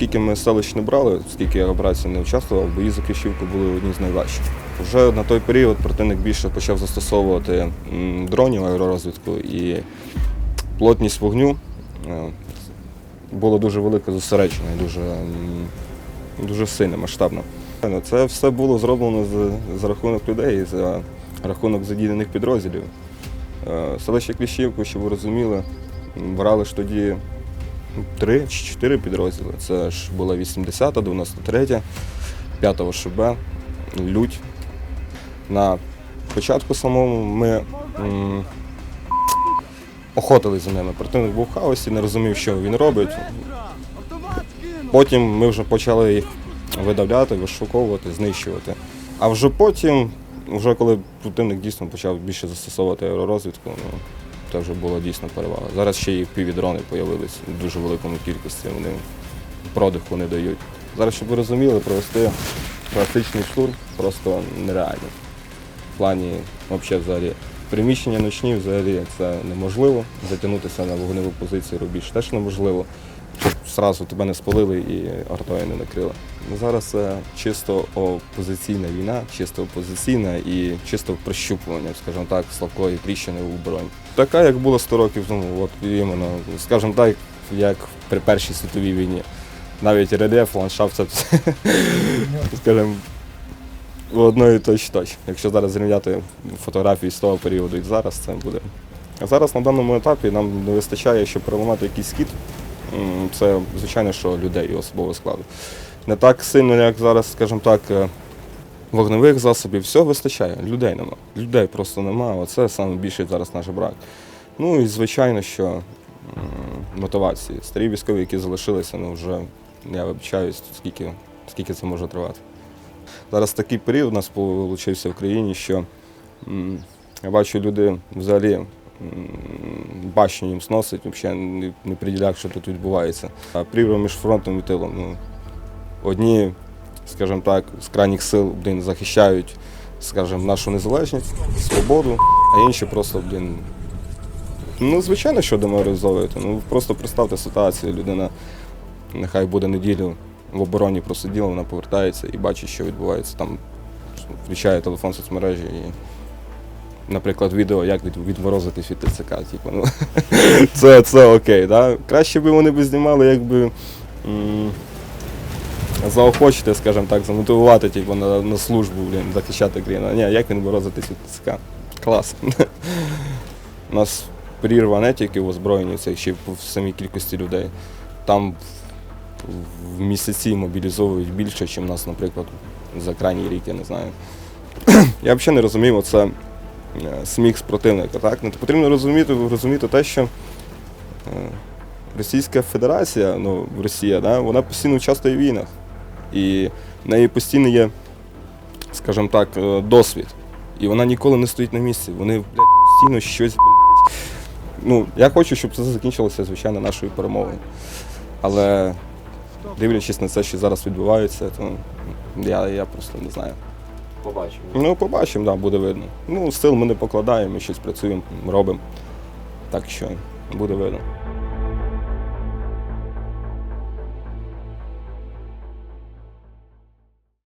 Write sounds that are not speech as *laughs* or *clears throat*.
скільки ми селищ не брали, скільки я операцій не участвував, бої за Кліщівку були одні з найважчих. Вже на той період противник більше почав застосовувати дронів аеророзвідку і плотність вогню е, було дуже велике зосередження, і дуже, дуже сильне, масштабно. Це все було зроблено за, за рахунок людей, за рахунок задіяних підрозділів. Е, Селище Кліщівку, щоб ви розуміли, брали ж тоді три чи чотири підрозділи. Це ж була 80-та, 93-я, 5 ШБ, Лють. На початку самому ми м, охотились за ними. Противник був в хаосі, не розумів, що він робить. Потім ми вже почали їх видавляти, вишуковувати, знищувати. А вже потім, вже коли противник дійсно почав більше застосовувати аеророзвідку, ну, це вже була дійсно перевага. Зараз ще і піввідрони з'явилися в дуже великому кількості. Вони продиху не дають. Зараз, щоб ви розуміли, провести класичний штурм просто нереально. В плані взагалі взагалі. Приміщення ночні взагалі це неможливо. Затягнутися на вогневу позицію рубіж теж неможливо. Щоб зразу тебе не спалили і артою не накрили. Ну, Зараз це чисто опозиційна війна, чисто опозиційна і чисто прищупування, скажімо так, слабкої тріщини у обороні. Така, як було 100 років тому, от іменно, скажімо так, як при Першій світовій війні. Навіть рельєф, ландшафт, це *laughs* скажімо, одної точ точ. Якщо зараз зрівняти фотографії з того періоду і зараз, це буде. А зараз на даному етапі нам не вистачає, щоб переламати якийсь. М, Це, звичайно, що людей і особового складу. Не так сильно, як зараз, скажімо так, е, вогневих засобів, все вистачає. Людей нема. Людей просто нема. Оце саме більший зараз наш брак. Ну і звичайно, що мотивації. Старі військові, які залишилися, ну вже я вибачаюсь, скільки, скільки це може тривати. Зараз такий період у нас вийшов в країні, що я бачу, люди взагалі башню їм сносить, взагалі не приділяють, що тут відбувається. А прірва між фронтом і тилом. Ну, одні, скажімо так, з крайніх сил блін, захищають скажімо, нашу незалежність, свободу, а інші просто, блін, ну, звичайно, що деморалізовуєте. Ну, просто представте ситуацію, людина нехай буде неділю в обороні просиділа, вона повертається і бачить, що відбувається там, включає телефон соцмережі і, наприклад, відео, як від- відморозитись від ТЦК. Типу, ну, *laughs* це, це окей. Да? Краще б вони б знімали, якби. Заохочити, скажімо так, замотивувати типу, на, на службу, блін, захищати країну. Ні, як він борозитись від ТЦК? Клас. *laughs* У нас прірва не тільки в озброєнні, це ще в самій кількості людей. Там в- місяці мобілізовують більше, ніж нас, наприклад, за крайній рік, я не знаю. *clears throat* Я взагалі не розумію оце е, сміх з противника. Так? Ну, потрібно розуміти, розуміти те, що е, Російська Федерація, ну, Росія, да, вона постійно участвує в війнах. І в неї постійно є, скажімо так, е, досвід. І вона ніколи не стоїть на місці. Вони блядь, постійно щось. Блядь. Ну, я хочу, щоб це закінчилося, звичайно, нашою перемогою. Але дивлячись на це, що зараз відбувається, то я, я просто не знаю. Побачимо. Ну, побачимо, да, буде видно. Ну, сил ми не покладаємо, ми щось працюємо, робимо. Так що буде видно.